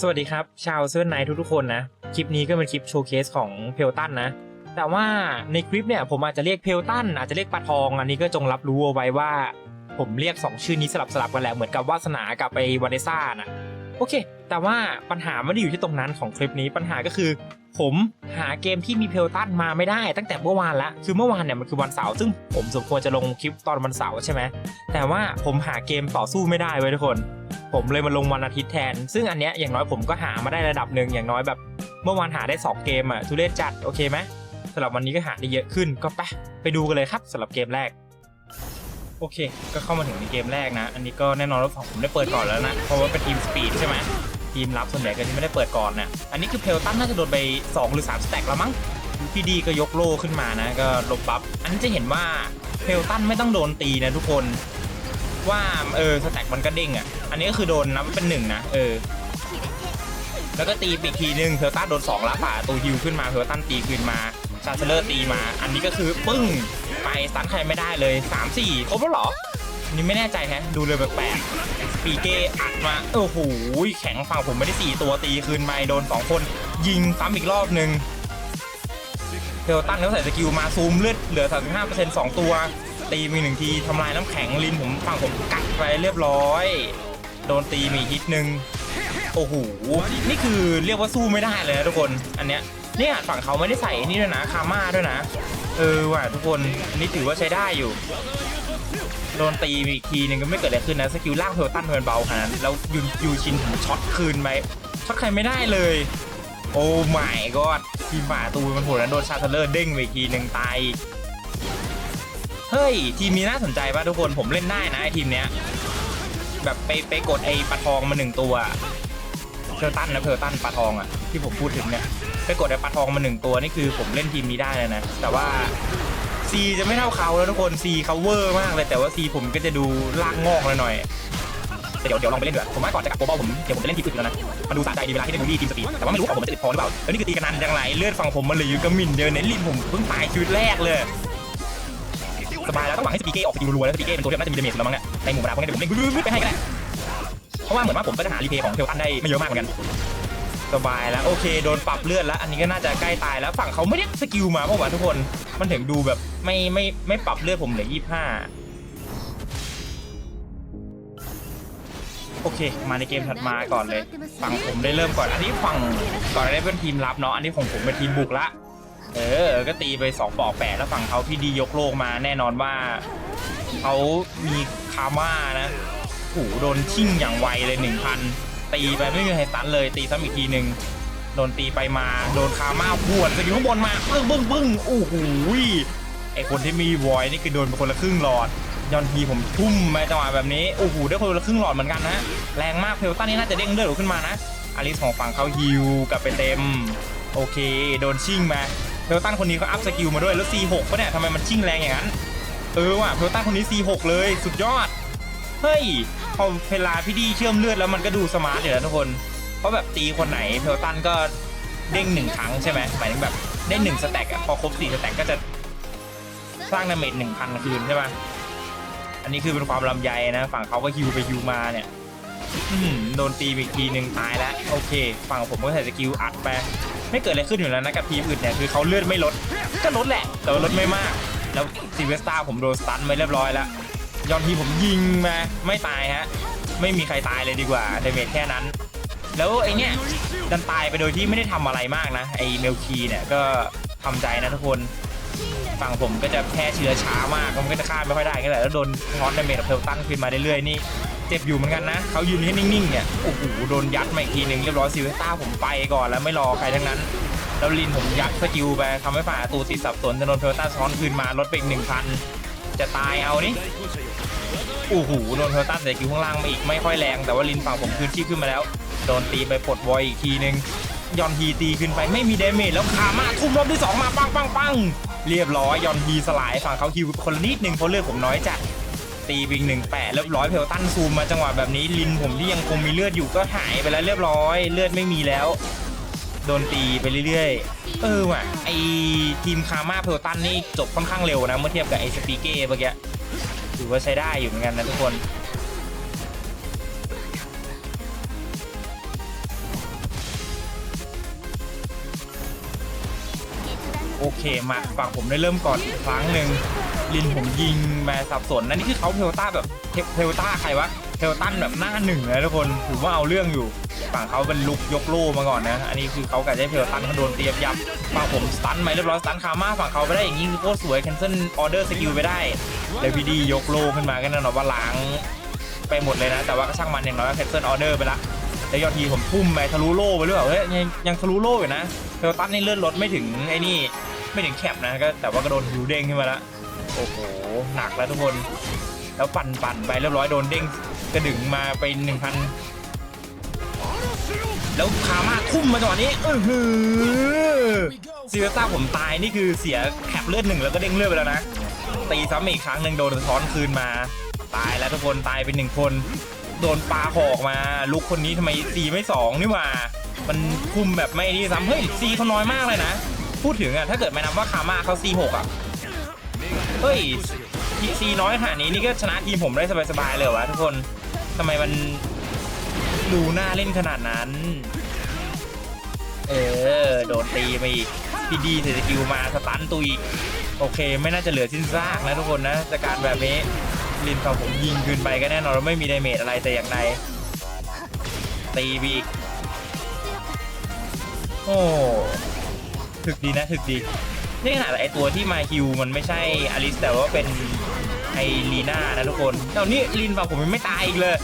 สวัสดีครับ ชาวเซ r ร์ไนท์ทุกๆคนนะ คลิปนี้ก็เป็นคลิปโชว์เคสของเพลตันนะ แต่ว่าในคลิปเนี่ยผมอาจจะเรียกเพลตันอาจจะเรียกปลาทองอันนี้ก็จงรับรู้เอาไว้ว่า ผมเรียก 2 ชื่อนี้สลับสลับกันแหละเหมือนกับวาสนากับไปวาเนซ่านะโอเค แต่ว่าปัญหาไม่ได้อยู่ที่ตรงนั้นของคลิปนี้ปัญหาก็คือ ผมหาเกมที่มีเพลตันมาไม่ได้ตั้งแต่เมื่อวานละคือเมื่อวานเนี่ยมันคือวันเสาร์ซึ่งผมสมควรจะลงคลิปตอนวันเสาร์ใช่ไหมแต่ว่าผมหาเกมต่อสู้ไม่ได้เว้ยทุกคน ผมเลยมาลงวันอาทิตย์แทน ซึ่งอันเนี้ยอย่างน้อยผมก็หามาได้ระดับหนึ่งอย่างน้อยแบบ เมื่อวานหาได้ 2 เกมอะทุเรศจัดโอเคไหมสำหรับวันนี้ก็หาได้เยอะขึ้นก็ไปไปดูกันเลยครับสำหรับเกมแรกโอเค ก็เข้ามาถึงในเกมแรกนะ อันนี้ก็แน่นอนว่าผมได้เปิดก่อนแล้วนะ เพราะว่าเป็นทีมสปีดใช่ไหม ทีมรับส่วนใหญ่ก็จะไม่ได้เปิดก่อนน่ะอันนี้คือเพลตันน่าจะโดนไป 2 หรือ 3 สแต็กแล้วมั้งพี่ดีก็ยกโล่ขึ้นมานะก็ลบบัฟอันนี้จะเห็นว่าเพลตันไม่ต้องโดนตีนะทุกคนว่าเออสแต็กมันก็เด้งอะ อันนี้ก็คือโดนนับเป็นหนึ่งนะเออ แล้วก็ตีอีกทีหนึ่งเพลตันโดนสองละป่าตูฮิวขึ้นมาเพลตันตีคืนมาชาเซเลอร์ตีมา อันนี้ก็คือปึ้งไปสตันใครไม่ได้เลย 3 4ครบแล้วหรออันนี่ไม่แน่ใจแฮะดูเลยแปลกๆ ปีเกอัดมาโอ้โหแข็งฝั่งผมไม่ได้ 4 ตัวตีคืนไปโดน 2 คน ยิงซ้ำอีกรอบหนึ่งเพลตันเขาใส่สกิลมาซูมเลือดเหลือ 35% 2 ตัว ตีมีหนึ่งทีทำลายน้ำแข็งลินผมฝั่งผมกัดไปเรียบร้อย โดนตีมีฮิตหนึ่งโอ้โห นี่คือเรียกว่าสู้ไม่ได้เลยนะทุกคน อันเนี้ยเนี่ยฝั่งเขาไม่ได้ใส่นี่ด้วยนะ คาม่าด้วยนะ เออว่ะทุกคนนนี้ถือว่าใช้ได้อยู่ โดนตีอีกทีหนึงก็ไม่เกิดอะไรขึ้นนะสกิลล่างเพลตันเพลินเบาขนาดนั้นแล้วยูยูชินผมช็อตคืนไปช็อตใครไม่ได้เลย โอ้ไม่ก็ทีมหมาตูมันโหดนะโดนชาเทเลอร์เด้งไปอีกทีหนึ่งตายเฮ้ย ทีมนี้น่าสนใจป่ะทุกคนผมเล่นได้นะไอทีมเนี้ยแบบไปไปกดไอ้ปลาทองมาหนึ่งตัวเพลตันนะเพลตันปลาทองอะที่ผมพูดถึงเนี่ยไปกดไอ้ปลาทองมาหนึ่งตัวนี่คือผมเล่นทีมนี้ได้เลยนะแต่ว่า ซีจะไม่เท่าเขาแล้วทุกคนซีเขาเวอร์มากเลยแต่ว่าซีผมก็จะดูลากงอกหน่อยแต่เดี๋ยวเดี๋ยวลองไปเล่นด้วยผมว่าก่อนจะกลับโปรบอลผมเดี๋ยวผมจะเล่นทีมอื่นแล้วนะมันดูสะใจดีเวลาที่ได้บูลลี่ทีมสปีดแต่ว่าไม่รู้ว่าผมมันจะติดพอหรือเปล่าแล้วนี่คือตีกันนานจังไรเลือดฝั่งผมมันเหลืออยู่กระหมิ่นเดียวในลินผมเพิ่งตายชีวิตแรกเลยสบายแล้วก็หวังให้สปีเก้ออกสกิลรัวๆแล้วสปีเก้เป็นตัวที่น่าจะมีดาเมจแล้วมั้งเนี่ยในหมู่บรรดาพวกนี้เดี๋ยวผมเล่นไปให้ก็ได้เพราะว่าเหมือนว่าผมก็จะหารีเพย์ของเทลตันได้ไม่เยอะมากเหมือนกัน สบายแล้วโอเคโดนปรับเลือดแล้ว อันนี้ก็น่าจะใกล้ตายแล้วฝั่งเขาไม่ได้สกิลมาเพราะว่าทุกคนมันถึงดูแบบไม่ไม่ไม่ปรับเลือดผมเหลือยี่ห้าโอเค มาในเกมถัดมาก่อนเลย ฝั่งผมได้เริ่มก่อน อันนี้ฝั่งก่อนได้เป็นทีมรับเนาะอันนี้ของผมเป็นทีมบุกละเออ ก็ตีไป2ปอกแปดแล้วฝั่งเขาพี่ดียกโลกมาแน่นอนว่าเขามีคาม่านะโอ้โหโดนชิ่งอย่างไวเลย1,000 ตีไปไม่มีใครตันเลยตีซ้ำอีกทีหนึ่งโดนตีไปมาโดนคาม่าพวดสกิลข้างบนมาปึ้งปึ้งปึ้งโอ้โหไอคนที่มีวอยนี่คือโดนไปคนละครึ่งหลอดยอนทีผมทุ่มไปจังหวะแบบนี้โอ้โหได้คนละครึ่งหลอดเหมือนกันนะแรงมากเพลตันนี่น่าจะเด้งเลือดขึ้นมานะอลิสของฝั่งเขาฮิวกลับไปเต็มโอเค โดนชิ่งมาเพลตันคนนี้เขาอัพสกิลมาด้วยแล้ว C6 ปะเนี่ยทำไมมันชิ่งแรงอย่างนั้นเออว่ะเพลตันคนนี้ C6 เลยสุดยอด เฮ้ยพอเวลาพี่ดีเชื่อมเลือดแล้วมันก็ดูสมาร์ทอยู่นะทุกคน เพราะแบบตีคนไหนเพลตันก็เด้งหนึ่งครั้งใช่ไหมหมายถึงแบบได้หนึ่งสแต็กอะพอครบสี่สแต็กก็จะสร้างดาเมจหนึ่งพันคืนใช่ไหมอันนี้คือเป็นความลำใยนะ ฝั่งเขาก็ฮิวไปฮิวมาเนี่ยโดนตีอีกทีหนึ่งตายแล้ว โอเค ฝั่งผมก็ใส่สกิลอัดไป ไม่เกิดอะไรขึ้นอยู่แล้วนะกับทีมอื่นเนี่ยคือเขาเลือดไม่ลด ก็ลดแหละ แต่ว่าลดไม่มาก แล้วซีเวสตาผมโดนสตันไปเรียบร้อยแล้ว ยอนทีผมยิงมาไม่ตายฮะ ไม่มีใครตายเลยดีกว่าเดเมจแค่นั้น แล้วไอเนี้ยดันตายไปโดยที่ไม่ได้ทำอะไรมากนะไอเมลคีเนี่ยก็ทำใจนะทุกคนฝั่งผมก็จะแพร่เชื้อช้ามากมันก็จะฆ่าไม่ค่อยได้ก็แหละแล้วโดนทอนดเมจกับเพลตันขึ้นมาเรื่อยๆนี่เจ็บอยู่เหมือนกันนะเขายืนแค่นิ่งๆเนี่ยโอ้โหโดนยัดมาอีกทีหนึ่งเรียบร้อยซิเวต้าผมไปก่อนแล้วไม่รอใครทั้งนั้นแล้วลินผมยัดสกิลไปทำให้ฝ่ายประตูติดสับสนจะโดนเพลต้าซ้อนคืนมาลดไปอีกหนึ่งพันจะตายเอานี่ โอ้โหโดนเพลตันใส่กิวข้างล่างมาอีกไม่ค่อยแรง แต่ว่าลินฝั่งผมคืนชีพขึ้นมาแล้ว โดนตีไปปลดวอยอีกทีนึงยอนฮีตีขึ้นไปไม่มีเดเมจแล้วคามาทุ่มรอบที่ 2 มาปังปังปังเรียบร้อยยอนฮีสลายฝั่งเขาฮิวคนละนิดนึงเพราะเลือดผมน้อยจัดตีไปอีกหนึ่งแปะเรียบร้อยเพลตันซูมมาจังหวะแบบนี้ลินผมที่ยังคงมีเลือดอยู่ก็หายไปแล้วเรียบร้อย เลือดไม่มีแล้ว โดนตีไปเรื่อยๆ เออว่ะไอทีมคามาเพลตันนี่จบค่อนข้างเร็วนะเมื่อเทียบกับไอสปีเก้เมื่อกี้ ถือว่าใช้ได้อยู่เหมือนกันนะทุกคน โอเคมาฝั่งผมได้เริ่มก่อนอีกครั้งหนึ่งลินผมยิงแมาสับสนนั่นนี่คือเขาเพลต้าแบบเพเพลต้าใครวะเพลตันแบบหน้าหนึ่งเลยทุกคนถือว่าเอาเรื่องอยู่ฝั่งเขาเป็นลุกยกโล่มาก่อนนะ อันนี้คือเขากะจะให้เพลตันเขาโดนเตรียมยับฝั่งผมสตันไปเรียบร้อยสตันคาม่าฝั่งเขาไปได้อย่างนี้คือโคตรสวย cancel order skill ไปได้แล้วพีดียกโล่ขึ้นมาก็แน่นอนว่าล้างไปหมดเลยนะ แต่ว่าก็ช่างมันอย่างน้อยก็ cancel order ไปละแล้วยอดทีผมทุ่มไปทะลุโล่ไปหรือเปล่าเฮ้ยยังยังทะลุโล่อยู่นะเพลตันนี่เลื่อนรถไม่ถึงไอ้นี่ไม่ถึงแคปนะก็แต่ว่าก็โดนฮิวเด้งขึ้นมาละโอ้โหหนักแล้วทุกคน แล้วปั่นปั่นไปเรียบร้อยโดนเด้ง กระดึงมาไปหนึ่งพันแล้วคามาทุ่มมาจังหวะนี้เออหือซีเวต้าผมตายนี่คือเสียแคปเลือดหนึ่งแล้วก็เด้งเลือดไปแล้วนะ ตีซ้ำอีกครั้งหนึ่งโดนสะท้อนคืนมา ตายแล้วทุกคนตายเป็นหนึ่งคน โดนปลาหอกมา ลุกคนนี้ทำไมซีไม่สองนี่ว่ามันคุมแบบไม่นี่ซ้ำเฮ้ยซีเขาน้อยมากเลยนะ พูดถึงอะถ้าเกิดไม่นับว่าคามาเขาซีหกอะเฮ้ยซีน้อยขนาดนี้นี่ก็ชนะทีมผมได้สบายๆเลยวะทุกคน ทำไมมันดูน่าเล่นขนาดนั้น เออ โดนตีมาอีกพี่ดีเสร็จสกิลมาสตันตุยโอเค ไม่น่าจะเหลือสิ้นซากนะทุกคนนะจากการแบบนี้ลินฝั่งผมยิงคืนไปก็แน่นอนว่าไม่มีไดเมจอะไรแต่อย่างใดตีไปอีกโอ้ถึกดีนะถึกดีนี่ขนาดไอตัวที่มาฮิวมันไม่ใช่อลิสแต่ว่าเป็น ไอลีน่านะทุกคนแต่นี่ลินฝั่งผมยังไม่ตายอีกเลย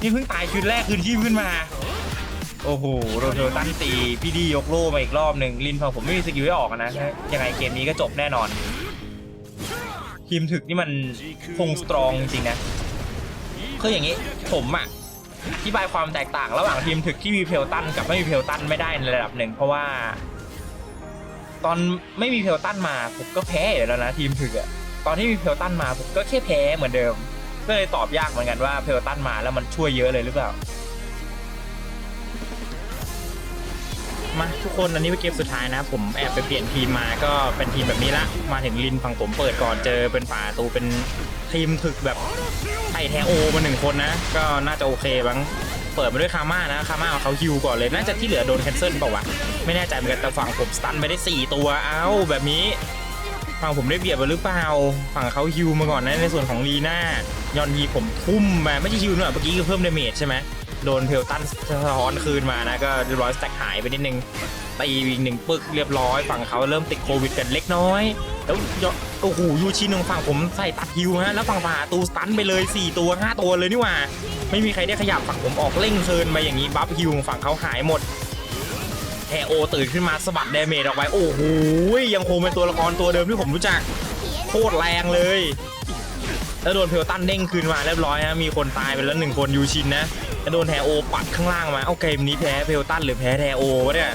นี่เพิ่งตายชุดแรกคืนชีพขึ้นมา โอ้โหโรเทลตันตีพี่ดียกโล่มาอีกรอบหนึ่งลินฝั่งผมไม่มีสกิลให้ออกนะยังไงเกมนี้ก็จบแน่นอนทีมถึกนี่มันคงสตรองจริงนะคืออย่างนี้ผมอะอธิบายความแตกต่างระหว่างทีมถึกที่มีเพลตันกับไม่มีเพลตันไม่ได้ในระดับหนึ่งเพราะว่า ตอนไม่มีเพลตันมาผมก็แพ้อยู่แล้วนะทีมถึกอะ ตอนที่มีเพลตันมาผมก็แค่แพ้เหมือนเดิม ก็เลยตอบยากเหมือนกันว่าเพลตันมาแล้วมันช่วยเยอะเลยหรือเปล่า มาทุกคนอันนี้เป็นเกมสุดท้ายนะ ผมแอบไปเปลี่ยนทีมมาก็เป็นทีมแบบนี้ละ มาถึงลินฝั่งผมเปิดก่อนเจอเป็นป่าตูเป็นทีมถึกแบบไต่แทโอมาหนึ่งคนนะ ก็น่าจะโอเคบ้างเปิดมาด้วยคาม่านะคาม่าเขาฮิวก่อนเลย น่าจะที่เหลือโดนแคนเซิลเปล่าวะ ไม่แน่ใจเหมือนกันแต่ฝั่งผมสตันไปได้ 4 ตัว เอ้าแบบนี้ ฝั่งผมได้เบียดไปหรือเปล่า ฝั่งเขาฮิวมาก่อนนะในส่วนของลีน่ายอนยีผมทุ่มมาไม่ใช่ฮิวนะเมื่อกี้คือเพิ่มเดเมจใช่ไหมโดนเพลตันสะท้อนคืนมานะก็เรียบร้อยสแต็กหายไปนิดนึงตีอีกหนึ่งปึกเรียบร้อย ฝั่งเขาเริ่มติดโควิดกันเล็กน้อย แล้วโอ้โหยูชินของฝั่งผมใส่ตัดฮิวฮะแล้วฝั่งป่าตูสตันไปเลย 4 ตัว 5 ตัวเลยนี่หว่า ไม่มีใครได้ขยับฝั่งผมออกเร่งเคินไปอย่างนี้บัฟฮิวของฝั่งเขาหายหมด แทโอตื่นขึ้นมาสะบัดเดเมจออกไป โอ้โหยังคงเป็นตัวละครตัวเดิมที่ผมรู้จัก โคตรแรงเลยแล้วโดนเพลตันเด้งคืนมาเรียบร้อยฮะมีคนตายไปแล้วหนึ่งคนยูชินนะแล้วโดนแทโอปัดข้างล่างมาเอาเกมนี้แพ้เพลตันหรือแพ้แทโอวะเนี่ย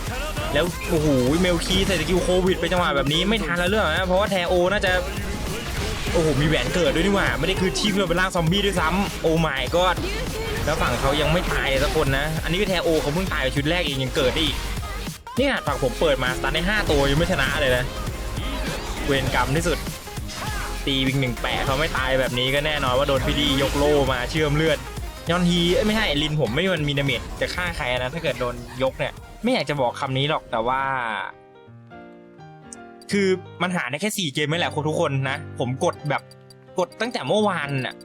แล้วโอ้โหเมลคีใส่สกิลโควิดไปจังหวะแบบนี้ไม่ทันแล้วเรื่องนะเพราะว่าแทโอน่าจะโอ้โหมีแหวนเกิดด้วยนี่หว่าไม่ได้คือทีมเพื่อเป็นร่างซอมบี้ด้วยซ้ำโอ้ไม่ก็แล้วฝั่งเขายังไม่ตายสักคนนะ อันนี้แทโอเขาเพิ่งตายชุดแรกเองยังเกิดได้อีก เนี่ยฝั่งผมเปิดมาสตาร์ทได้5ตัวยังไม่ชนะเลยนะ เวรกรรมที่สุด ตีวิงหนึ่งแปะเขาไม่ตายแบบนี้ก็แน่นอนว่าโดนพีดียกโล่มาเชื่อมเลือดยอนฮีไม่ใช่ลินผมไม่มันมีดาเมจจะฆ่าใครนะ ถ้าเกิดโดนยกเนี่ย ไม่อยากจะบอกคำนี้หรอกแต่ว่า คือมันหาได้แค่สี่เกมไม่แหละคนทุกคนนะ ผมกดแบบกดตั้งแต่เมื่อวานน่ะ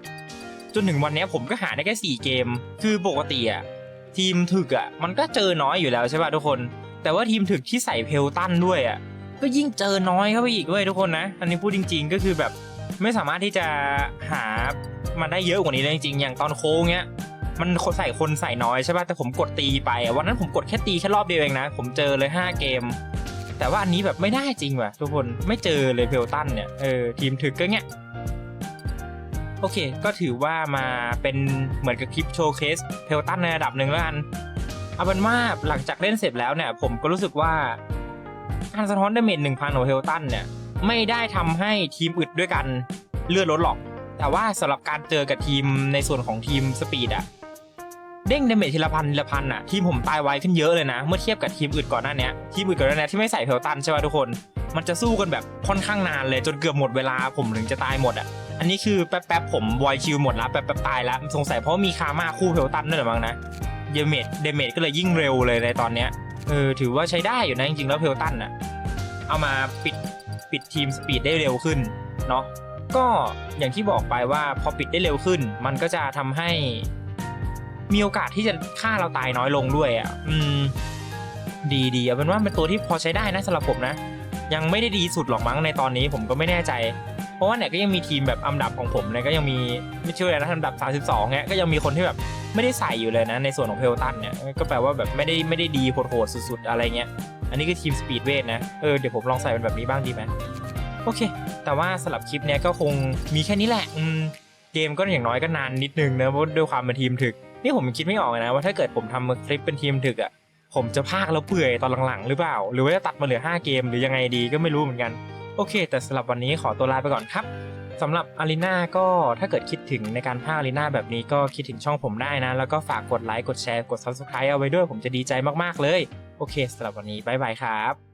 จนถึงวันนี้ผมก็หาได้แค่สี่เกม คือปกติอะทีมถึกอะมันก็เจอน้อยอยู่แล้วใช่ป่ะทุกคน แต่ว่าทีมถึกที่ใส่เพลตันด้วยอะก็ยิ่งเจอน้อยเข้าไปอีกด้วยทุกคนนะ อันนี้พูดจริง ๆ ก็คือแบบไม่สามารถที่จะหามันได้เยอะกว่านี้เลยจริงๆ อย่างตอนโค้งเนี้ย มันใส่คนใส่น้อยใช่ป่ะแต่ผมกดตีไป วันนั้นผมกดแค่ตีแค่รอบเดียวเองนะ ผมเจอเลย 5 เกม แต่ว่าอันนี้แบบไม่ได้จริงว่ะทุกคนไม่เจอเลยเพลตันเนี่ยเออทีมถึกก็เนี้ยโอเค ก็ถือว่ามาเป็นเหมือนกับคลิปโชว์เคสเพลตันในระดับหนึ่งแล้วกัน เอาเป็นว่าหลังจากเล่นเสร็จแล้วเนี่ย ผมก็รู้สึกว่าการสะท้อนดาเมจหนึ่งพันของเพลตันเนี่ย ไม่ได้ทำให้ทีมอึดด้วยกันเลือดลดหรอก แต่ว่าสำหรับการเจอกับทีมในส่วนของทีมสปีดอะเด้งดาเมจทีละพันทีละพันอะทีมผมตายไวขึ้นเยอะเลยนะ เมื่อเทียบกับทีมอื่นก่อนหน้านี้ทีมอื่นก่อนหน้านี้ที่ไม่ใส่เพลตันใช่ไหมทุกคน มันจะสู้กันแบบค่อนข้างนานเลยจนเกือบหมดเวลาผมถึงจะตายหมดอะอันนี้คือแป๊บๆผมวอยคิวหมดแล้วแป๊บๆตายแล้วสงสัยเพราะมีคามาคู่เพลตันด้วยหรือมั้งนะ เดเมจเดเมจก็เลยยิ่งเร็วเลยในตอนเนี้ยเออถือว่าใช้ได้อยู่นะจริงๆแล้วเพลตันอะเอามาปิดปิดทีมสปีดได้เร็วขึ้นเนาะก็อย่างที่บอกไปว่าพอปิดได้เร็วขึ้น มันก็จะทำให้ มีโอกาสที่จะฆ่าเราตายน้อยลงด้วยอะ อืม ดีดีเอาเป็นว่าเป็นตัวที่พอใช้ได้นะสำหรับผมนะ ยังไม่ได้ดีสุดหรอกมั้งในตอนนี้ผมก็ไม่แน่ใจ ราะว่าเนี่ยก็ยังมีทีมแบบอันดับของผมเนี่ยก็ยังมีไม่ชื่ออะไรนะอันดับ 32เนี่ยก็ยังมีคนที่แบบไม่ได้ใส่อยู่เลยนะในส่วนของเพลตันเนี่ยก็แปลว่าแบบไม่ได้ไม่ได้ดีโหดๆสุดๆอะไรเงี้ยอันนี้คือทีมสปีดเวทนะเออเดี๋ยวผมลองใส่เป็นแบบนี้บ้างดีไหมโอเค แต่ว่าสำหรับคลิปเนี้ยก็คงมีแค่นี้แหละอืมเกมก็อย่างน้อยก็นานนิดนึงนะเพราะด้วยความเป็นทีมถึกนี่ผมคิดไม่ออกนะว่าถ้าเกิดผมทำคลิปเป็นทีมถึกอะผมจะพากแล้วเปื่อยตอนหลังๆ หรือเปล่า หรือว่าจะตัดมาเหลือ 5 เกมหรือยังไงดีก็ไม่รู้เหมือนกัน โอเค แต่สำหรับวันนี้ขอตัวลาไปก่อนครับสำหรับอารีนาก็ถ้าเกิดคิดถึงในการพากอารีนาแบบนี้ก็คิดถึงช่องผมได้นะ แล้วก็ฝากกดไลค์กดแชร์กด subscribe เอาไว้ด้วยผมจะดีใจมากๆเลย โอเคสำหรับวันนี้บ๊ายบายครับ